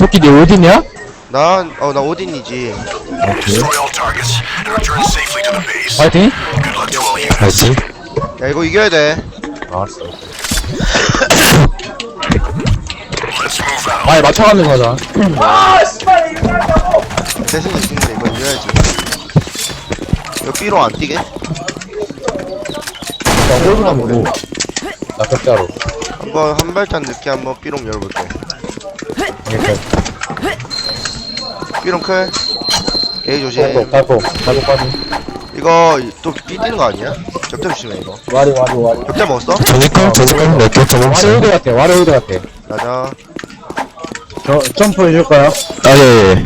토끼 니 어디냐? 난, 어, 나 오딘이지. Destroy all targets and return safely to the base. 파이팅? Good luck to all units. 파이팅 야, 이거 이겨야 돼. 알았어 Let's move out. 많이 맞춰가면서 하자 대승이 있는데 이거 이겨야지. 이거 B로 안 뛰게? 나 홀드나 보고 나 격자로 한번 한 발짝 늦게 한번 B로 열어볼게. 이렇게 B로 클. A 조심. 발포 발포 발포 빠지 이거 또 B 뛰는 거 아니야? 적자 조심해 이거. 와리 와리 와리 적자 먹었어? 저지컬 내 격자 와리 홀드 같아 와리 홀드 같아 맞아. 저 점프 해줄까요? 아예예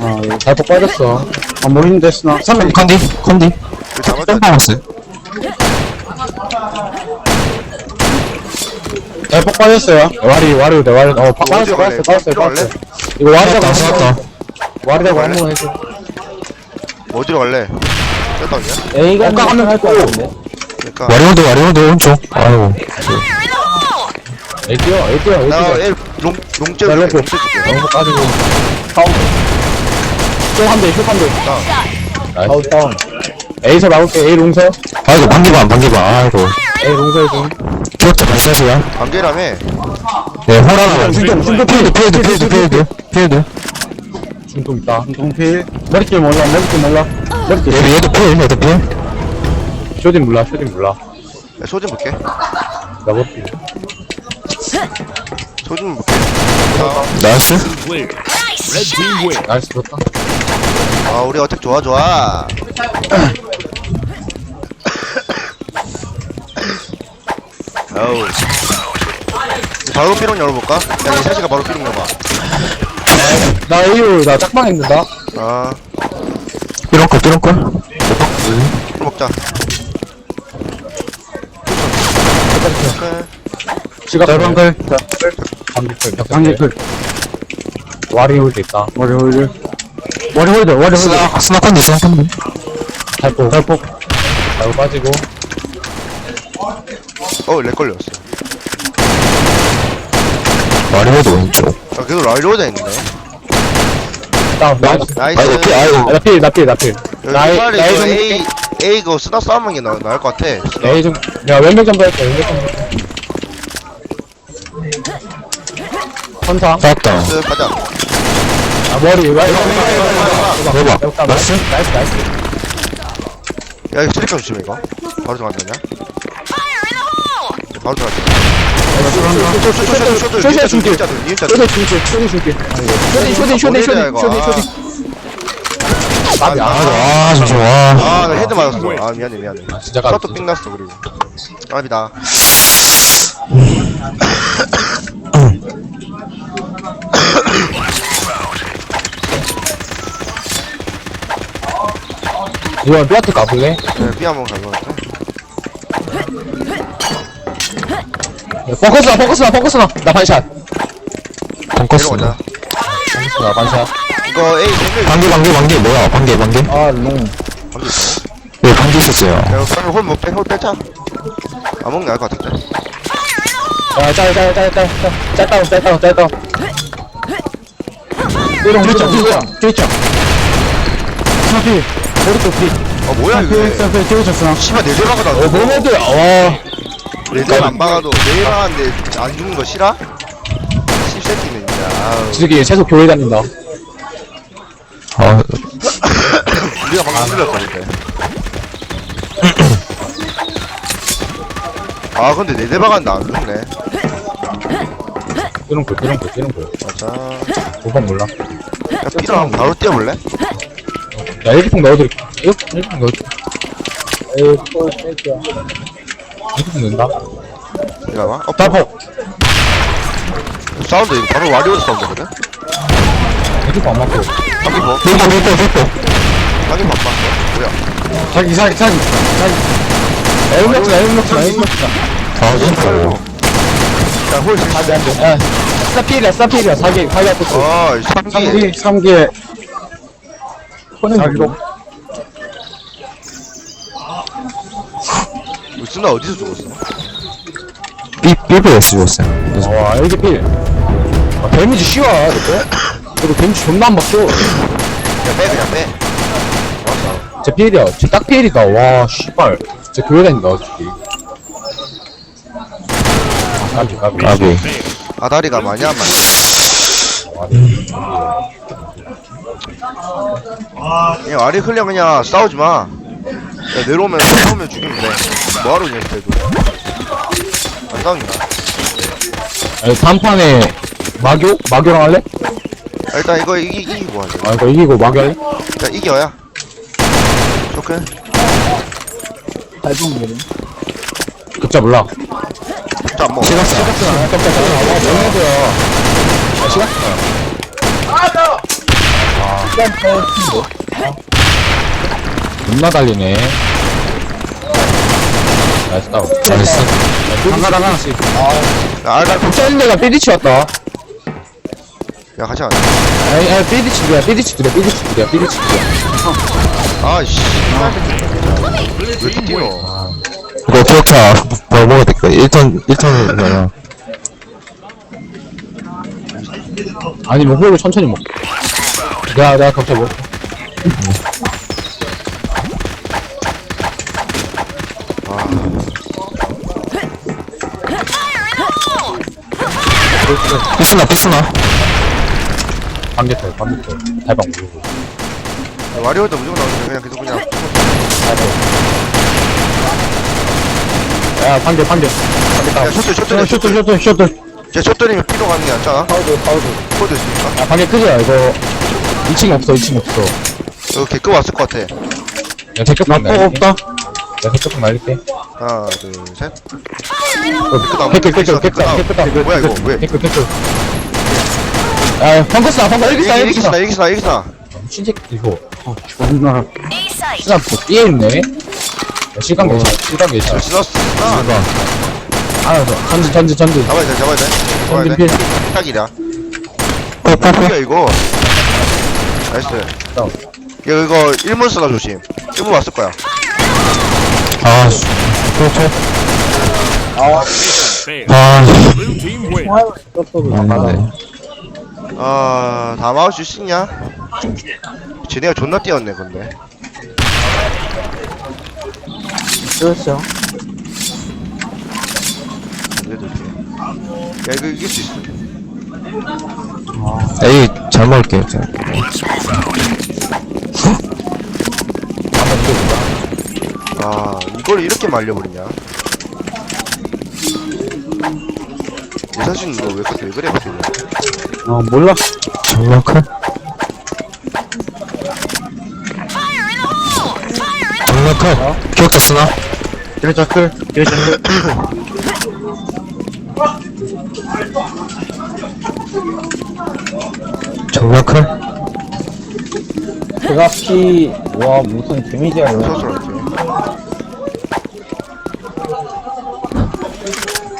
아 예. 발포 빠졌어 아 모르는 데 스나 3면 컨디 컨디 그 잡았다. 템파마스 발포 빠졌어요. 와리 와리 홀드 와리 어 빠- 빠졌어 빠졌어 빠졌어 빠졌어 이거 와리다고 왔다 와리다고 한번 해줘 어디로 갈래? 쳤다냐? A가 한명 할거 같은데. 그러니까. 와리오드 와리오드 오른쪽. 아이고 A 뛰어 A 뛰어 A 나 뛰어. A 롱 롱째 나 줄게. 롱 롱째 줄게. 빠지고 카운트 쇼한대 쇼한대. 다운 다운 A서 나올게 A 롱서 아이고 반기반 반기반 아이고. A 롱서 해줘 기억자 발사시야. 관계라며. 네 호라나 중동, 중동 필드 필드 필드 필드 필드 중동 있다. 중동 필. 머리길 몰라 머리길 몰라. 머리길 얘도 얘도 필 얘도 필. 쇼딘 몰라 쇼딘 몰라. 야, 소진 볼게. 나 머리길 소진 볼게. 나이스. 나이스 좋다. 아, 우리 어택 좋아 좋아. 어우. 바로 피롱 열어볼까? 야, 이 사시가 바로 피롱 열어봐. 나 A로 나 짝방 있는다. 아, 삐렁걸 삐렁걸 피롱 먹자. 오케이. 지갑 짤방글. 방글클 방글클 와리 홀드 있다. 와리 홀드. 와리 홀드 와리 홀드. 스나 스나 컨디 스나 컨디 발포 발포 발포 빠지고 어, 렉 걸렸어. 와리오드 왼쪽 아, 계속 라이로드 있네. 다운 나이스 나이스. 아이고 필 아이고 나필 나필 나필 나이 빨리 나이 이거 좀 A, A 그 쓰나 싸움한 게 나, 나을 것 같아. 에이 좀, 야, 왼쪽 점프 할게, 왼쪽 점프. 선상. 나왔다 쓰, 가자. 아, 머리, 와, 이거, 대박 이거, 나이스, 나이스, 나이스. 야, 이거 쓰리카 조심해, 이거. 바로 들어간다냐? 바로 들어간다. 쇼쇼 줄게. 니은자 쇼디 줄게, 쇼디 줄게. 쇼디, 쇼디, 쇼디, 쇼디, 쇼디, 쇼디. 아, 나, 아 잠시만 와 아, 나 헤드 맞았어. 아, 미안해, 미안해. 진짜 셔터 삥 났어, 그리고. 까비다. 이거 삐아트 가볼래? 네, 삐 한번 가져갈게. 포커스나, 포커스나, 포커스나. 나 반샷. 벙커스 내려가자. 포커스나, 반샷. 이거 A 세 반기 반기 반기 뭐야 반기 반기 아, 롱. 거기 있어. 왜 반기 있었어요 야, 이거 빨리 홀못 빼, 홀 빼자. 안 먹는 게 나을 것 같은데. 야, 짤, 짤, 짤, 짤, 짤. 짤 다운, 짤 다운, 짤 다운. 삐롱, 삐롱, 삐롱. 삐롱. 스나피. 오른쪽 삐. 아, 뭐야, 이게. 스나피, 삐롱, 씨발, 내대 박아다. 어, 뭐뭐들, 와. 내대 안 박아도, 내대 박았는데 안 죽는 거 싫어? 씹새끼는 진짜. 아우. 지석이 계속 교회 다닌다. 아 우리가 방금 틀렸거든요. 아 근데 내 대박은 나안 죽네. 삐롱 볼, 삐롱 볼, 삐롱 볼. 맞아. 5번 몰라. 야 B랑 한번 바로 뛰어볼래? 야, 1기통 넣어드릴게. 1기통 넣어줄게. 에이, 또, 뺄게요. 1기통 넣는다. 이리 봐. 어, 따포. 사운드 이거 바로 와리오드 사운드거든? 1기통 안 맞고. 방금 뭐? 삐뽀 삐뽀 삐뽀 방금 안 봤어. 뭐야? 자기, 자기, 자기, 자기. 에임럭스다, 에임럭스다, 에임럭스다. 아 진짜 야, 홀 씨. 안 돼, 안 돼. 야, 스타필이야, 스타필이야. 사기, 사기 앞에 또. 아, 3기. 3기, 3기에. 사기로. 무슨 나 어디서 죽었어? 삐 삐뽀 했어요 와, 여기 필. 아, 데미지 쉬워, 이거. 그리고 데미지 존나 안 받죠. 그냥 빼 그냥 빼제 피해이야. 쟤딱 피해이다. 와, 씨발. 쟤 교회 다닌다, 솔직히. 아, 까비, 까비. 까비. 아다리가 많이 안 맞네 그냥 아리 흘려 그냥 싸우지 마 야, 내려오면 싸우면 죽이면 돼 뭐하러 그냥 그래도 안 싸우니까 아니, 단판에 마교? 마교랑 할래? 아, 일단 이거 이기, 이기고 하자 아, 이거 이기고 마교 할래? 일단 이겨야 좋게 급자 몰라. 진짜 안 먹어 시각, 시각스 안 깜짝이야. 아, 뭔 소리야. 아, 시각스. 아. 존나 달리네. 나이스 다운. 나이스. 한가당 하나씩. 야 알갈 급자 있는 데가 삐디치 왔다. 야 같이 가자 아니, 아니, 삐디치 그래, 삐디치 그래, 삐디치 그래, 삐디치 그래. 아이씨 왜 이렇게 뛰어 이거 어떻게 알아? 뭘 먹어야 될까? 1턴, 1턴이잖아. 아니면 홀로 천천히 먹. 내가, 내가 격차 먹. 피스나, 피스나. 반개털, 반개털. 달방 모르고. 와리오도 무조건 나오는데 그냥 계속 그냥 야, 반개, 반개. 반개 야 다운. 셔틀 셔틀 어, 셔틀, 셔틀 셔틀, 셔틀. 쟤 셔틀이면 피로 가는 게 낫잖아 파우드 파우드 코드 있으니까 야, 반개 크지야, 이거. 2층 없어, 2층 없어. 이거 개끄 왔을 것 같아 야, 대격방 날릴게. 없다. 야, 대격방 날릴게. 하나 둘셋 어, 댓글, 댓글, 댓글, 댓글, 댓글. 뭐야 이거 왜 댓글, 댓글. 야, 펑커스나, 펑커, 일기 사, 일기사. 이기스나 이기스나 이기스나 미친 새끼, 이거. 아, 존나. 시간 뭐, 삐에 있네. 야, 시간 괜찮아, 시간 괜찮아. 지났어 아 아, 저, 전지, 전지, 전지. 잡아야 돼 잡아야 돼 잡아야 돼 필. 딱이야 어, 빠빠. 뭐야 이거 나이스 다운. 야 이거 1문 쓰다 조심 1문 왔을 거야 아, 씨. 그렇죠. 아, Blue team win. 네. 아 다 막을 수 있냐 쟤네가 존나 뛰었네 근데 그렇죠. 그래도 돼. 야 이거 이길 수 있어 에이, 잘 먹을게요. 제가. 아 이걸 이렇게 말려버리냐 예사진 너왜 그래 왜 그래 그래 어, 몰라. 정말 클? 정말 클? 기억자 쓰나? 기레자 클, 기레자 클. 정말 클? 제가 피, 와, 무슨 데미지가 이래. 소스로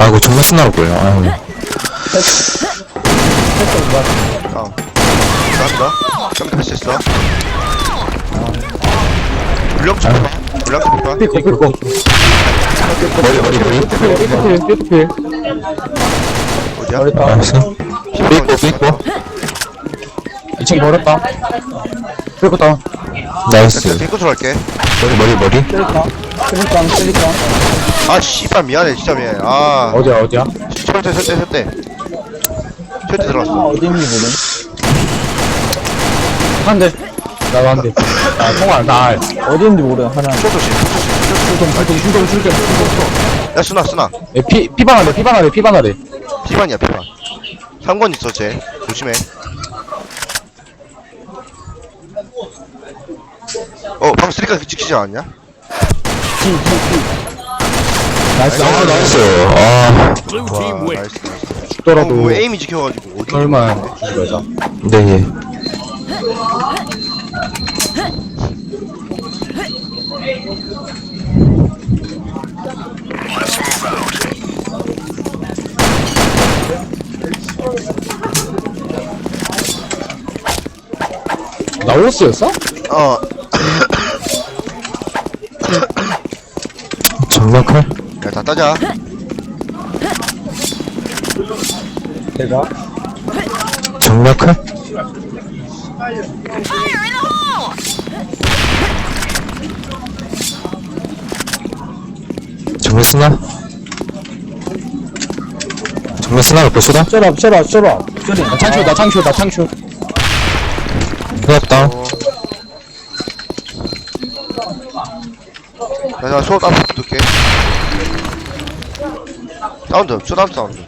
아이고, 정말 신나올 거예요. 아유. 다음 감사합니다 깜짝 패스했어 물량 좀 해봐 물량 좀 해봐 삐고, 삐고. 머리, 머리, 머리. 삐고, 삐고, 삐고. 어디야? 알았어. 삐꼬, 삐꼬. 2층 버렸다. 삐고 다운. 나이스. 빙코스로 할게 머리, 머리, 머리. 쓰리깡, 쓰리깡, 쓰리깡. 아 씨발 미안해 진짜 미안해 아 어디야, 어디야? 설대 설대 설대 설대 아, 들어갔어 어딘지 모르 한 대. 나도 한 대. 야, 통화, 나 알. 어딘지 모르 하나. 쇼조심 출동, 출동, 출동, 출동. 야 쓰나 쓰나 예, 피, 아래, 아래, 피반 아래. 비반이야 비반 3권 있어 쟤 조심해 어 방금 쓰리카 지키지 않았냐? 나이스. 아, 나이스. 아, 와. 나이스 나이스 죽더라도. 어, 왜 에임이 지켜가지고 어디 설마 죽여자. 네, 예. 나오스였어? 어 클? 야, 다 따자. 제가 정면 쓰나? 정면 쓰나? 옆에 쏘다? 쩔어 쩔어 쩔어 나 창쇼 나 창쇼 나 창쇼 끝났다. 어. 야나 쇼 앞에 붙을게 사운드 쇼다운 사운드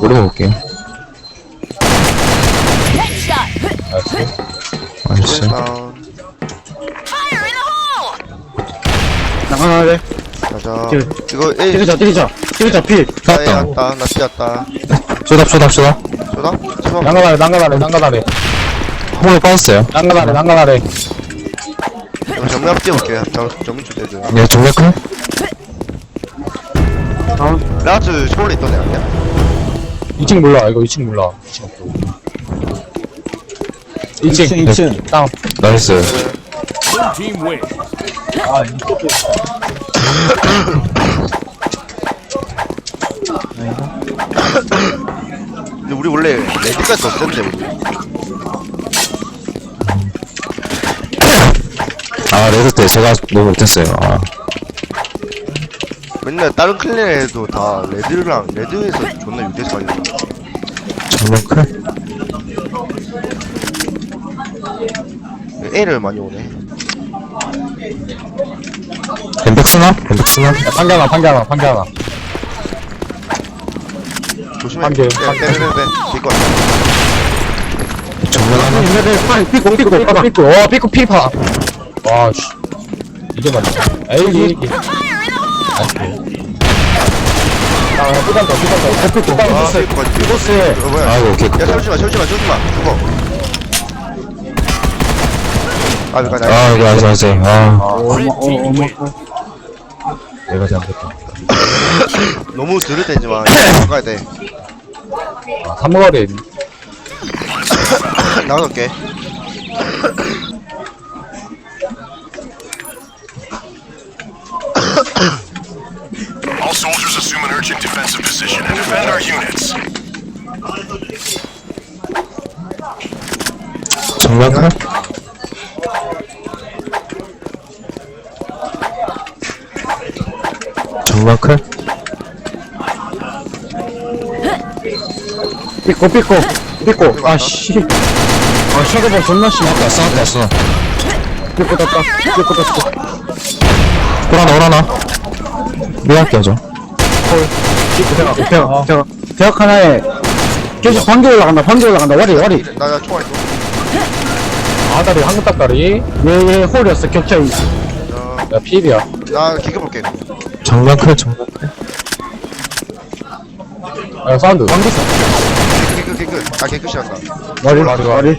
오르면 볼게. 나이스. 쇼다운 나가나래 가자 킬. 이거 A 뛰자 뛰자 뛰자 필 나에 쐈다. 왔다 나 뛰었다 쏘다, 쏘다, 쏘다. 쇼다? 치마 난가나래 난가나래 난가나래 홈을 빠졌어요. 난가나래 이거 정면 앞 뛰어볼게 정- 정면 주대들 네, 정면 클? 라즈 쇼울에 있던 애 아니야? 2층 몰라. 이거 2층 몰라. 2층. 없어 2층 2층. 2층 다운 나이스. 근데 우리 원래 레드까지 더 센데 우리. 아, 레드 때 제가 너무 못했어요. 아, 맨날 다른 클랜에도 다 레드랑 레드에서 존나 유대서 가냐 정면 클? A를 많이 오네. 엠백 쓰나? 엠백 쓰나? 판기 하나 판기 하나 판기 하나. 조심해. 한 개, 네, 한 개. 네네네 이거 정면 하나? 얘네들 삐꾸 삐꾸 삐꾸. 삐꾸. 어 삐꾸 피파. 와씨. 이게 맞네. 에이 이게. 아 부담다 부담다 삐꾸 아 부담 이거 맞지 이거스 이거 뭐야 아이고, 오케이. 야 잠시만 잠시만 잠시만 죽어 아 이거 나 아, 이거 아직, 아직. 아, 어머 내가 잘못했다 너무 들을 때지만 가야 돼 아 3월에 나눠놓게 All soldiers assume an urgent defensive position and defend our units. 정면 클? 삐꾸 삐꾸 삐꾸 아씨 아 셔도버 존나 심하다 싸웠다, 싸웠다. 삐꾸 떴다 삐꾸 떴어 오라나, 오라나. 미안하게 하죠. 삐꾸 대각 대각 대각 대각 하나에 계속 반개 올라간다 반개 올라간다. 와리 와리. 나나 총알 좀 아다리 한국 닭다리? 얘 얘 홀이었어 격차 이- 야 필이야. 나 기켜볼게. 정면 클, 정면 클. 야 사운드. 방귀 써 개그 개그 아 개그 시한다. 와리 와리 와리 와리.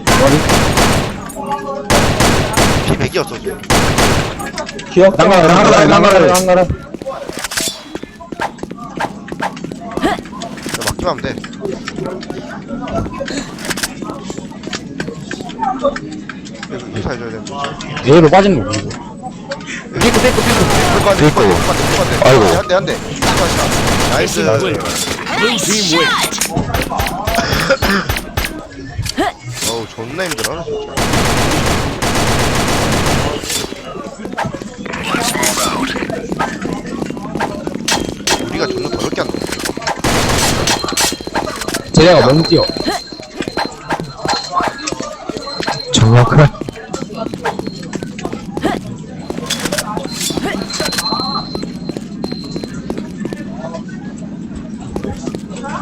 피 100이었어 지금. 기억? 난가라 난가라 난가라 하면 돼. 이거 이사 해줘야 되는데 A로 빠지는 거 이거 삐꾸 삐꾸 삐꾸 삐꾸 안돼 삐꾸 안돼 아이고. 안돼 안돼 나이스. 어우 존나 힘들어 진짜 Let's move out. 우리가 존나 더럽게 한다 뛰어 정면 클?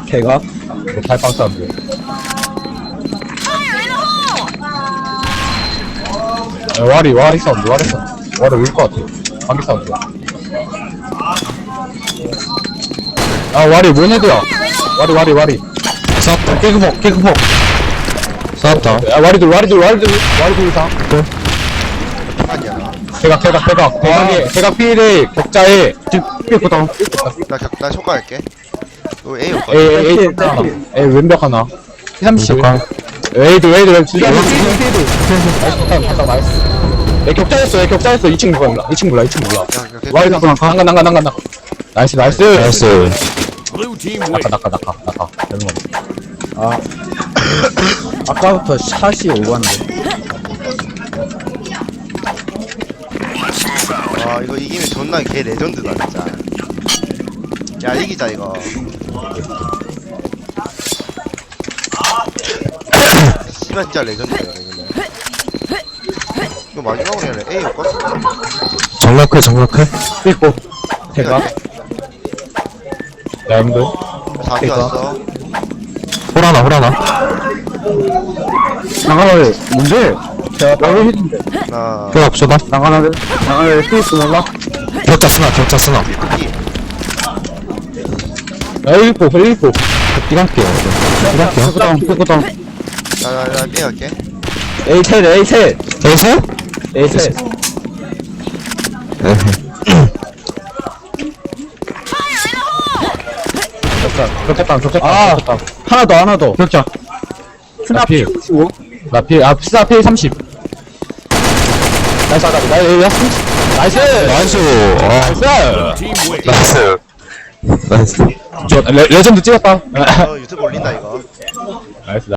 개각 이거 발빵 사운드 야, 와리 와리 사운드 와리 사운드 와리 울것 같아. 방귀 사운드 아 와리 뭔 애들야 와리 와리 와리 싸웠다. 깨그폭 깨그폭 싸웠다. 야 와리들 와리들 와리들 와리들 이상 아니야. 대각 대각 대각. 대각에 대각 B에 격자에 삐고 다운 나, 격- 나 효과할게. A 효과. A A A 하나 A 왼벽 하나. 30 잠깐. 웨이드 웨이드 웨이드 두개 나이스 얘 격자했어 얘 격자했어. 2층 몰라 2층 몰라 2층 몰라. 야, 야, 개- 와리 나가. 나가 나가 나가 나가. 나이스 나이스. 나이스. 낙하 낙하 낙하 낙 하 되는 거 아까부터 샷이 오갔는데. 아 이거 이기면 존나 개 레전드다 진짜 야 이기자 이거 씨발 진짜 레전드야 이거는 이거 마지막으로 해야 A 효과? 정면클, 정면클. 삐고. 대각. 나임도. 4피 왔어 호라나, 호라나. 나가나래. 뭔데? 제가 따로 했는데. 하나 뼈 없어다. 나가나래. 나가나래. 스위스 몰라? 격자 쓰나, 격자 쓰나. 피 야, 일고, 일고. 띠갈게요. 띠갈게요. 삐고다운, 삐고다운. 나나나 B 갈게 에이텔, 에이텔. 에이세? 에이텔. 좋겠다, 좋겠다. 아. 좋겠다. 하나 더, 하나 더. 격자. 나 필. 55. 나 필, 아, 비싸 필 30. 나이스, 하다. 나, 야, 30. 나이스! 나이스. 아, 나이스! 나이스. 나이스. 저, 레, 레전드 찍었다. 어 유튜브 올린다 이거 나이스.